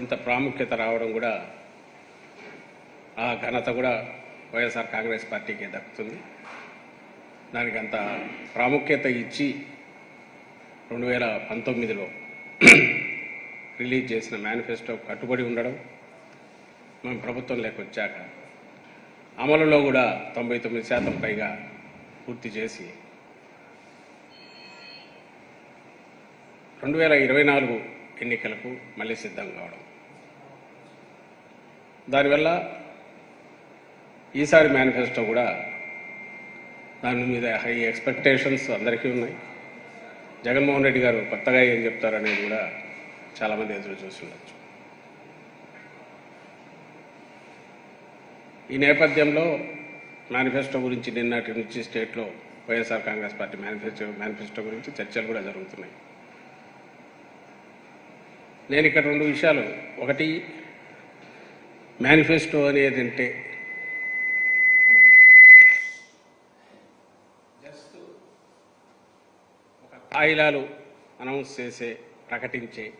ఇంత ప్రాముఖ్యత రావడం కూడా ఆ ఘనత కూడా వైఎస్ఆర్ కాంగ్రెస్ పార్టీకి దక్కుతుంది. దానికి అంత ప్రాముఖ్యత ఇచ్చి రెండు వేల పంతొమ్మిదిలో రిలీజ్ చేసిన మేనిఫెస్టో కట్టుబడి ఉండడం మేము ప్రభుత్వంలోకి వచ్చాక అమలులో కూడా తొంభై తొమ్మిది శాతం పైగా పూర్తి చేసి రెండు వేల ఇరవై నాలుగు ఎన్నికలకు మళ్ళీ సిద్ధం కావడం. దానివల్ల ఈసారి మేనిఫెస్టో కూడా దాని మీద హై ఎక్స్పెక్టేషన్స్ అందరికీ ఉన్నాయి. జగన్మోహన్ రెడ్డి గారు కొత్తగా ఏం చెప్తారనేది కూడా చాలామంది ఎదురు చూసి ఉండొచ్చు. ఈ నేపథ్యంలో మేనిఫెస్టో గురించి నిన్నటి నుంచి స్టేట్లో YSR Congress party manifesto manifesto గురించి చర్చలు కూడా జరుగుతున్నాయి. నేను ఇక్కడ రెండు విషయాలు ఒకటి మేనిఫెస్టో అనేది అంటే జస్ట్ ఒక కాయిలాలు అనౌన్స్ చేసే ప్రకటించే.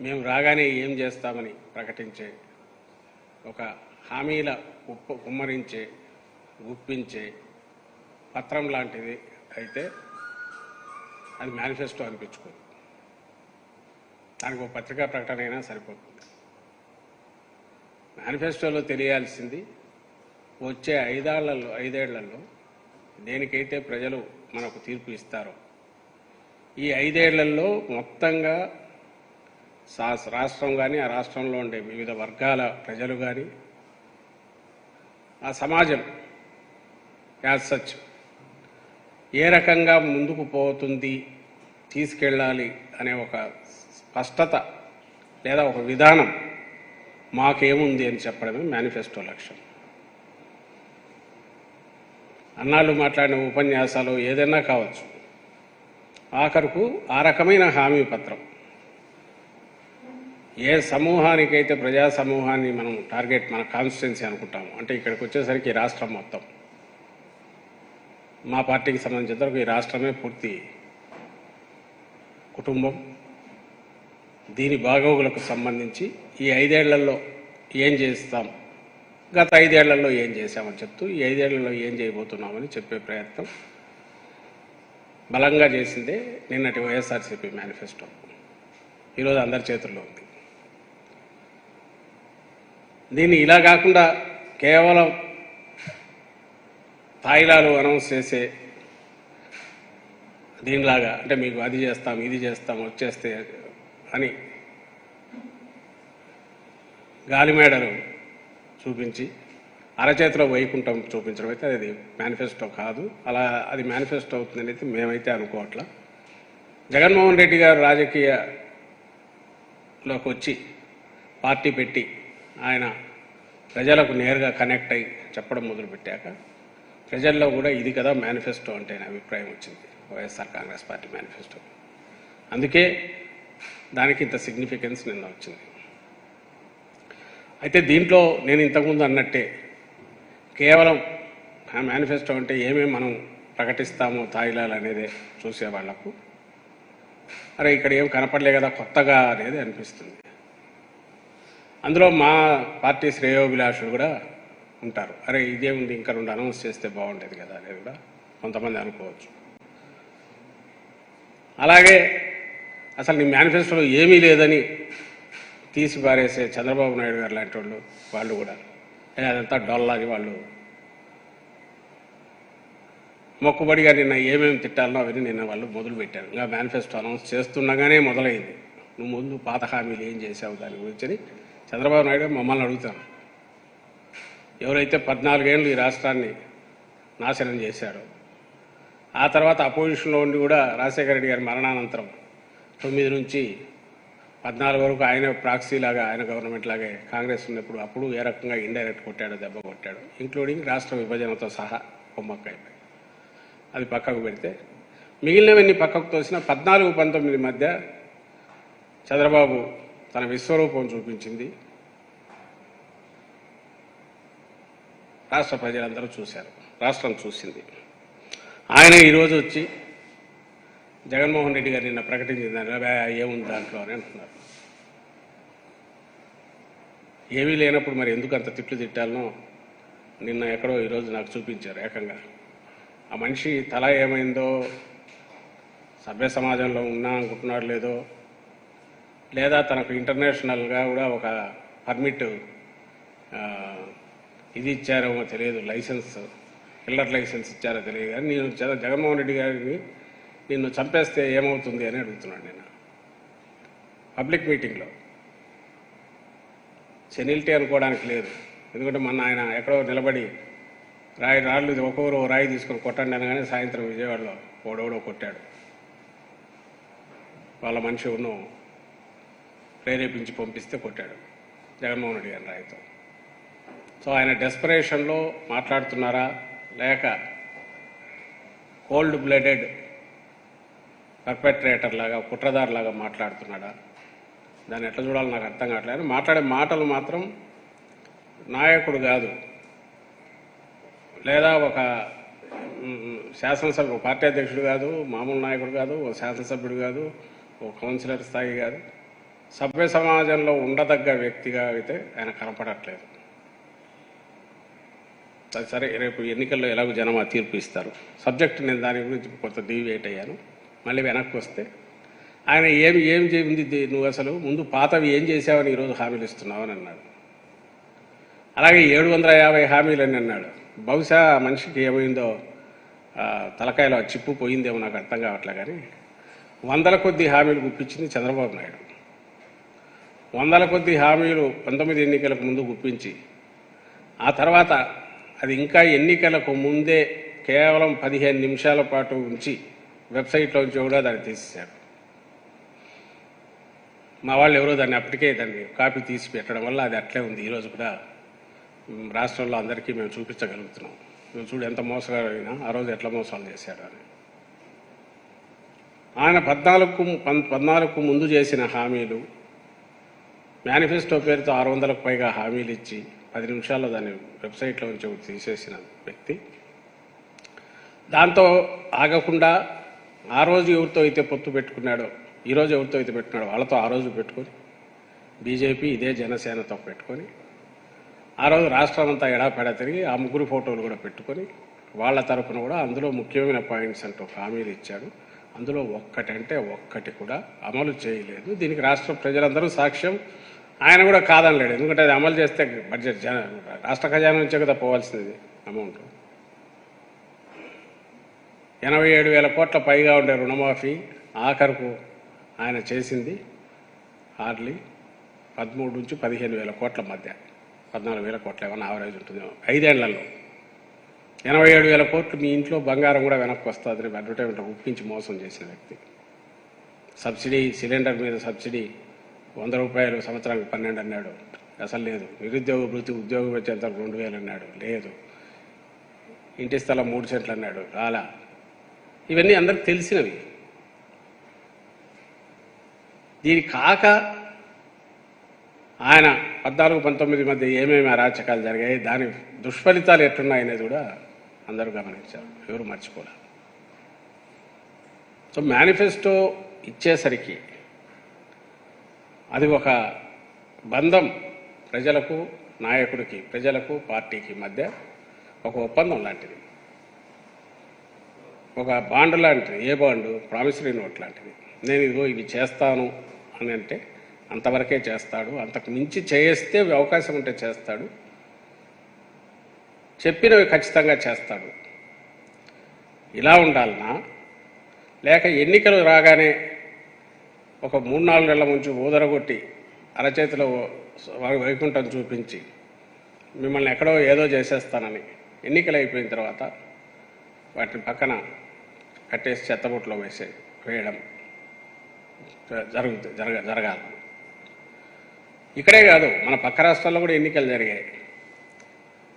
మేము రాగానే ఏం చేస్తామని ప్రకటించే. ఒక హామీల ఉప్పు కుమ్మరించే గుప్పించే పత్రం లాంటిది అయితే అది మేనిఫెస్టో అనిపించుకోదు. దానికి ఒక పత్రికా ప్రకటన అయినా సరిపోతుంది మేనిఫెస్టోలో తెలియాల్సింది వచ్చే ఐదాళ్ళలో ఐదేళ్ళలో దేనికైతే ప్రజలు మనకు తీర్పు ఇస్తారో. ఈ ఐదేళ్ళలో మొత్తంగా సా- రాష్ట్రం కానీ ఆ రాష్ట్రంలో ఉండే వివిధ వర్గాల ప్రజలు కానీ ఆ సమాజం యాజ్ సచ్ ఏ రకంగా ముందుకు పోతుంది తీసుకెళ్ళాలి అనే ఒక స్పష్టత లేదా ఒక విధానం మాకేముంది అని చెప్పడమే మేనిఫెస్టో లక్ష్యం. అన్నాళ్ళు మాట్లాడిన ఉపన్యాసాలు ఏదైనా కావచ్చు. ఆఖరుకు ఆ రకమైన హామీ పత్రం. ఏ సమూహానికైతే ప్రజా సమూహాన్ని మనం టార్గెట్ మన కాన్స్టిట్యున్సీ అనుకుంటాము అంటే ఇక్కడికి వచ్చేసరికి ఈ రాష్ట్రం మొత్తం. మా పార్టీకి సంబంధించిన వరకు ఈ రాష్ట్రమే పూర్తి కుటుంబం. దీని బాగోగులకు సంబంధించి ఈ ఐదేళ్ళలో ఏం చేస్తాం? గత ఐదేళ్ళలో ఏం చేశామని చెప్తూ ఈ ఐదేళ్ళలో ఏం చేయబోతున్నామని చెప్పే ప్రయత్నం బలంగా చేసిందే నిన్నటి వైఎస్ఆర్సీపీ మేనిఫెస్టో. ఈరోజు అందరి చేతుల్లో ఉంది. దీన్ని ఇలా కాకుండా కేవలం తాయిలాలు అనౌన్స్ చేసే దీనిలాగా అంటే మీకు అది చేస్తాం ఇది చేస్తాం వచ్చేస్తే అని గాలిమేడను చూపించి అరచేతిలో వైకుంఠం చూపించడం అయితే అది మేనిఫెస్టో కాదు. అలా అది మేనిఫెస్టో అవుతుందని అయితే మేమైతే అనుకోవట్లా. జగన్మోహన్ రెడ్డి గారు రాజకీయలోకి వచ్చి పార్టీ పెట్టి ఆయన ప్రజలకు నేరుగా కనెక్ట్ అయ్యి చెప్పడం మొదలుపెట్టాక ప్రజల్లో కూడా ఇది కదా మేనిఫెస్టో అంటే నా అభిప్రాయం వచ్చింది. YSR Congress party manifesto. అందుకే దానికి ఇంత సిగ్నిఫికెన్స్ నిన్న వచ్చింది. అయితే దీంట్లో నేను ఇంతకుముందు అన్నట్టే కేవలం ఆ మేనిఫెస్టో అంటే ఏమేమి మనం ప్రకటిస్తామో తాయిలాలు అనేదే చూసేవాళ్ళకు అరే ఇక్కడ ఏం కనపడలే కదా కొత్తగా అనేది అనిపిస్తుంది. అందులో మా పార్టీ శ్రేయోభిలాషులు కూడా ఉంటారు. అరే ఇదేముంది ఇంకా రెండు అనౌన్స్ చేస్తే బాగుండేది కదా అనేది కూడా కొంతమంది అనుకోవచ్చు. అలాగే అసలు నీ మేనిఫెస్టోలో ఏమీ లేదని తీసి పారేసే చంద్రబాబు నాయుడు గారు లాంటి వాళ్ళు వాళ్ళు కూడా. అదంతా డొల్లాది వాళ్ళు. మొక్కుబడిగా నిన్న ఏమేమి తిట్టాలనో అవన్నీ నిన్న వాళ్ళు మొదలు పెట్టారు ఇంకా మేనిఫెస్టో అనౌన్స్ చేస్తుండగానే మొదలైంది. నువ్వు ముందు పాత హామీలు ఏం చేసావు దాని గురించి చంద్రబాబు నాయుడు మమ్మల్ని అడుగుతాను ఎవరైతే పద్నాలుగేళ్ళు ఈ రాష్ట్రాన్ని నాశనం చేశారో ఆ తర్వాత అపోజిషన్లో ఉండి కూడా రాజశేఖర రెడ్డి గారి మరణానంతరం తొమ్మిది నుంచి పద్నాలుగు వరకు ఆయన ప్రాక్సీ లాగా ఆయన గవర్నమెంట్ లాగే కాంగ్రెస్ ఉన్నప్పుడు అప్పుడు ఏ రకంగా ఇండైరెక్ట్ కొట్టాడో దెబ్బ కొట్టాడు ఇంక్లూడింగ్ రాష్ట్ర విభజనతో సహా కొమ్మక్క అయిపోయి అది పక్కకు పెడితే మిగిలినవన్నీ పక్కకు తోసిన పద్నాలుగు పంతొమ్మిది మధ్య చంద్రబాబు తన విశ్వరూపం చూపించింది. రాష్ట్ర ప్రజలందరూ చూశారు రాష్ట్రం చూసింది. ఆయన ఈరోజు వచ్చి జగన్మోహన్ రెడ్డి గారు నిన్న ప్రకటించిన దానిలో ఏముంది దాంట్లో? అని అంటున్నారు. ఏమీ లేనప్పుడు మరి ఎందుకు అంత తిట్లు తిట్టాలనో నిన్న ఎక్కడో ఈరోజు నాకు చూపించారు ఏకంగా. ఆ మనిషి తల ఏమైందో సభ్య సమాజంలో ఉన్నా అనుకుంటున్నాడు లేదో లేదా తనకు ఇంటర్నేషనల్గా కూడా ఒక పర్మిట్ ఇది ఇచ్చారేమో తెలియదు లైసెన్స్ కిల్లర్ లైసెన్స్ ఇచ్చారో తెలియదు. కానీ నేను జగన్మోహన్ రెడ్డి గారిని నిన్ను చంపేస్తే ఏమవుతుంది అని అడుగుతున్నాడు నేను పబ్లిక్ మీటింగ్లో. సెనిల్టీ అనుకోవడానికి లేదు. ఎందుకంటే మొన్న ఆయన ఎక్కడో నిలబడి రాయి రాళ్ళు ఒక్కొక్కరు ఓ రాయి తీసుకొని కొట్టండి అనగానే సాయంత్రం విజయవాడలో ఓడోడో కొట్టాడు. వాళ్ళ మనిషి ఉన్ను ప్రేరేపించి పంపిస్తే కొట్టాడు జగన్మోహన్ రెడ్డి గారి రాయితో. సో ఆయన డెస్పరేషన్లో మాట్లాడుతున్నారా? లేక కోల్డ్ బ్లడెడ్ పర్పెట్రేటర్ లాగా కుట్రదారు లాగా మాట్లాడుతున్నాడా? దాన్ని ఎట్లా చూడాలో నాకు అర్థం కావట్లేదు. మాట్లాడే మాటలు మాత్రం నాయకుడు కాదు. లేదా ఒక శాసనసభ పార్టీ అధ్యక్షుడు కాదు మామూలు నాయకుడు కాదు ఒక శాసనసభ్యుడు కాదు ఒక కౌన్సిలర్ స్థాయి కాదు. సభ్య సమాజంలో ఉండదగ్గ వ్యక్తిగా అయితే ఆయన కనపడట్లేదు. సరే, సరే రేపు ఎన్నికల్లో ఎలాగో జనం ఆ తీర్పు ఇస్తారు. సబ్జెక్ట్ నేను దాని గురించి కొంత డీవియేట్ అయ్యాను. మళ్ళీ వెనక్కి వస్తే ఆయన ఏమి ఏం చేయింది నువ్వు అసలు ముందు పాతవి ఏం చేసావని ఈరోజు హామీలు ఇస్తున్నావు అని అన్నాడు. అలాగే ఏడు వందల యాభై హామీలు అని అన్నాడు. బహుశా మనిషికి ఏమైందో తలకాయలో చిప్పు పోయిందేమో నాకు అర్థం కావట్లే కానీ వందల కొద్ది హామీలు గుప్పించింది చంద్రబాబు నాయుడు. వందల కొద్ది హామీలు పంతొమ్మిది ఎన్నికలకు ముందు గుప్పించి ఆ తర్వాత అది ఇంకా ఎన్నికలకు ముందే కేవలం పదిహేను నిమిషాల పాటు ఉంచి వెబ్సైట్లోంచి కూడా దాన్ని తీసేశారు. మా వాళ్ళు ఎవరో దాన్ని అప్పటికే దాన్ని కాపీ తీసి పెట్టడం వల్ల అది అట్లే ఉంది. ఈరోజు కూడా రాష్ట్రంలో అందరికీ మేము చూపించగలుగుతున్నాం. నువ్వు చూడు ఎంత మోసగాడైనా ఆ రోజు ఎట్లా మోసాలు చేశాడు అని. ఆయన పద్నాలుగు పద్నాలుగుకు ముందు చేసిన హామీలు మేనిఫెస్టో పేరుతో ఆరు వందలకు పైగా హామీలు ఇచ్చి పది నిమిషాల్లో దాన్ని వెబ్సైట్లో నుంచి ఒకటి తీసేసిన వ్యక్తి. దాంతో ఆగకుండా ఆ రోజు ఎవరితో అయితే పొత్తు పెట్టుకున్నాడో ఈరోజు ఎవరితో అయితే పెట్టుకున్నాడో వాళ్ళతో ఆ రోజు పెట్టుకొని బీజేపీ ఇదే జనసేనతో పెట్టుకొని ఆ రోజు రాష్ట్రం అంతా ఎడాపెడా తిరిగి ఆ ముగ్గురు ఫోటోలు కూడా పెట్టుకొని వాళ్ళ తరపున కూడా అందులో ముఖ్యమైన పాయింట్స్ అంటూ హామీలు ఇచ్చాడు అందులో ఒక్కటంటే ఒక్కటి కూడా అమలు చేయలేదు. దీనికి రాష్ట్ర ప్రజలందరూ సాక్ష్యం. ఆయన కూడా కాదనలేడు. ఎందుకంటే అది అమలు చేస్తే బడ్జెట్ జన రాష్ట్ర ఖజానా నుంచే కదా పోవాల్సింది అమౌంట్. ఎనభై ఏడు వేల కోట్ల పైగా ఉండే రుణమాఫీ ఆఖరుకు ఆయన చేసింది హార్డ్లీ పదమూడు నుంచి పదిహేను వేల కోట్ల మధ్య. పద్నాలుగు వేల కోట్ల ఏమైనా ఆవరేజ్ ఉంటుందేమో. ఐదేళ్ళలో ఎనభై ఏడు వేల కోట్లు మీ ఇంట్లో బంగారం కూడా వెనక్కి వస్తుందని అడ్వర్టైజ్మెంట్ ఒప్పించి మోసం చేసిన వ్యక్తి. సబ్సిడీ సిలిండర్ మీద సబ్సిడీ వంద రూపాయలు సంవత్సరానికి పన్నెండు అన్నాడు. అసలు లేదు. నిరుద్యోగ వృత్తి ఉద్యోగం వచ్చేంత రెండు వేలు అన్నాడు. లేదు. ఇంటి స్థలం మూడు సెంట్లు అన్నాడు. రాలా. ఇవన్నీ అందరికి తెలిసినవి. దీని కాక ఆయన పద్నాలుగు పంతొమ్మిది మధ్య ఏమేమి అరాచకాలు జరిగాయి దాని దుష్ఫలితాలు ఎట్టున్నాయనేది కూడా అందరూ గమనించారు. ఎవరు మర్చిపోలే. సో మేనిఫెస్టో ఇచ్చేసరికి అది ఒక బంధం ప్రజలకు నాయకుడికి ప్రజలకు పార్టీకి మధ్య ఒక ఒప్పందం లాంటిది. ఒక బాండ్ లాంటిది ఏ బాండు? ప్రామిసరీ నోట్ లాంటిది. నేను ఇదిగో ఇవి చేస్తాను అని అంటే అంతవరకే చేస్తాడు అంతకు మించి చేస్తే అవకాశం ఉంటే చేస్తాడు. చెప్పినవి ఖచ్చితంగా చేస్తాడు. ఇలా ఉండాలనా లేక ఎన్నికలు రాగానే ఒక మూడు నాలుగు నెలల ముంచి ఊదరగొట్టి అరచేతిలో వైకుంఠం చూపించి మిమ్మల్ని ఎక్కడో ఏదో చేసేస్తానని. ఎన్నికలు అయిపోయిన తర్వాత వాటిని పక్కన కట్టేసి చెత్తబుట్లో వేసే వేయడం జరుగుతుంది జరగ జరగాలి. ఇక్కడే కాదు మన పక్క రాష్ట్రాల్లో కూడా ఎన్నికలు జరిగాయి.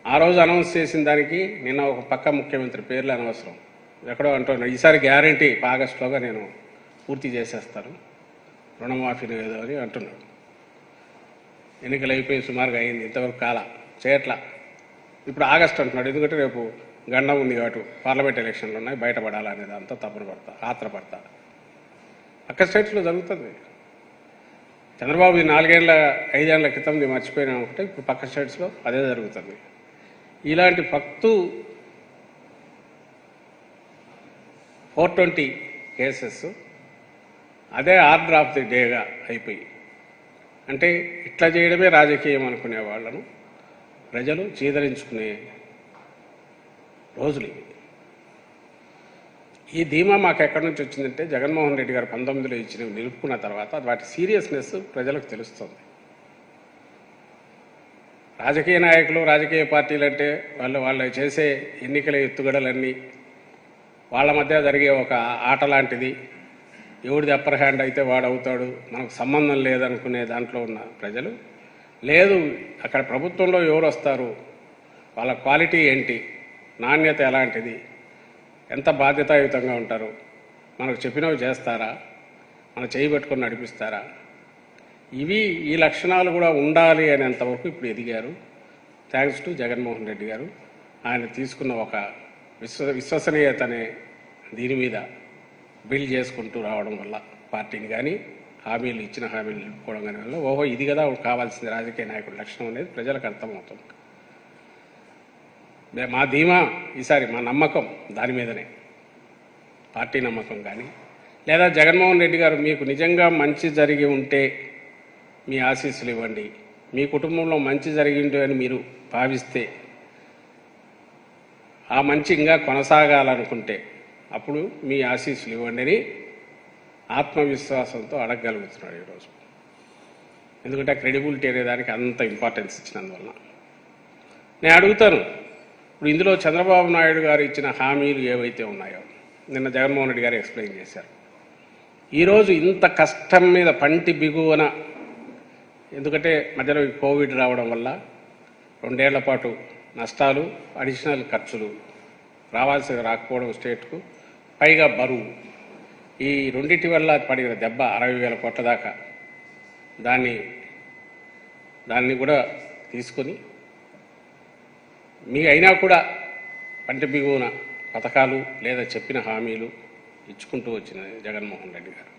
ఆ రోజు అనౌన్స్ చేసిన దానికి నిన్న ఒక పక్క ముఖ్యమంత్రి పేర్లు అనవసరం. ఎక్కడో అంటున్నాను ఈసారి గ్యారంటీ ఆగస్టులోగా నేను పూర్తి చేసేస్తాను. రుణమాఫీని ఏదో అని అంటున్నాడు ఎన్నికలు అయిపోయి సుమారుగా అయింది ఇంతవరకు కాల చేయట్లా. ఇప్పుడు ఆగస్టు అంటున్నాడు ఎందుకంటే రేపు గండం ఉంది కాబట్టి పార్లమెంట్ ఎలక్షన్లు ఉన్నాయి బయటపడాలనేది అంతా తప్పున పడతా ఆత్రపడతా అక్కడ స్టేట్స్లో జరుగుతుంది. చంద్రబాబు నాలుగేళ్ళ ఐదేళ్ళ క్రితం మర్చిపోయినా ఒకటే ఇప్పుడు పక్క స్టేట్స్లో అదే జరుగుతుంది. ఇలాంటి ఫక్తు ఫోర్ ట్వంటీ కేసెస్ అదే ఆర్డర్ ఆఫ్ ది డేగా అయిపోయి. అంటే ఇట్లా చేయడమే రాజకీయం అనుకునే వాళ్ళను ప్రజలు చీదరించుకునే రోజులు. ఇవి ఈ ధీమా మాకు ఎక్కడి నుంచి వచ్చిందంటే జగన్మోహన్ రెడ్డి గారు పంతొమ్మిదిలో ఇచ్చిన నిలుపుకున్న తర్వాత వాటి సీరియస్నెస్ ప్రజలకు తెలుస్తుంది. రాజకీయ నాయకులు రాజకీయ పార్టీలు అంటే వాళ్ళు వాళ్ళు చేసే ఎన్నికల ఎత్తుగడలన్నీ వాళ్ళ మధ్య జరిగే ఒక ఆట లాంటిది. ఎవడిది అప్పర్ హ్యాండ్ అయితే వాడు అవుతాడు. మనకు సంబంధం లేదనుకునే దాంట్లో ఉన్న ప్రజలు లేదు. అక్కడ ప్రభుత్వంలో ఎవరు వస్తారు? వాళ్ళ క్వాలిటీ ఏంటి? నాణ్యత ఎలాంటిది? ఎంత బాధ్యతాయుతంగా ఉంటారు? మనకు చెప్పినవి చేస్తారా? మన చేయి పెట్టుకొని నడిపిస్తారా? ఇవి ఈ లక్షణాలు కూడా ఉండాలి అనేంతవరకు ఇప్పుడు ఎదిగారు. థ్యాంక్స్ టు జగన్మోహన్ రెడ్డి గారు. ఆయన తీసుకున్న ఒక విశ్వ విశ్వసనీయత అనే దీని మీద బిల్డ్ చేసుకుంటూ రావడం వల్ల పార్టీని కానీ హామీలు ఇచ్చిన హామీలు నిలుపుకోవడం కానీ వల్ల ఓహో ఇది కదా కావాల్సింది రాజకీయ నాయకుడి లక్షణం అనేది ప్రజలకు అర్థమవుతుంది. మా ధీమా ఈసారి మా నమ్మకం దాని మీదనే. పార్టీ నమ్మకం కానీ. లేదా జగన్మోహన్ రెడ్డి గారు మీకు నిజంగా మంచి జరిగి ఉంటే మీ ఆశీస్సులు ఇవ్వండి. మీ కుటుంబంలో మంచి జరిగిండు అని మీరు భావిస్తే ఆ మంచి ఇంకా కొనసాగాలనుకుంటే అప్పుడు మీ ఆశీస్సులు ఇవ్వండి అని ఆత్మవిశ్వాసంతో అడగగలుగుతున్నాడు ఈరోజు. ఎందుకంటే క్రెడిబిలిటీ అనే దానికి అంత ఇంపార్టెన్స్ ఇచ్చినందువలన. నేను అడుగుతాను ఇప్పుడు ఇందులో చంద్రబాబు నాయుడు గారు ఇచ్చిన హామీలు ఏవైతే ఉన్నాయో నిన్న జగన్మోహన్ రెడ్డి గారు ఎక్స్ప్లెయిన్ చేశారు. ఈరోజు ఇంత కష్టం మీద పంటి బిగువన ఎందుకంటే మధ్యలో కోవిడ్ రావడం వల్ల రెండేళ్ళ పాటు నష్టాలు అడిషనల్ ఖర్చులు రావాల్సి రాకపోవడం స్టేట్కు పైగా బరువు. ఈ రెండింటి వల్ల పడిన దెబ్బ అరవై వేల కోట్ల దాకా. దాన్ని దాన్ని కూడా తీసుకొని మీ అయినా కూడా పంట బిగువన పథకాలు లేదా చెప్పిన హామీలు ఇచ్చుకుంటూ వచ్చిన జగన్మోహన్ రెడ్డి గారు.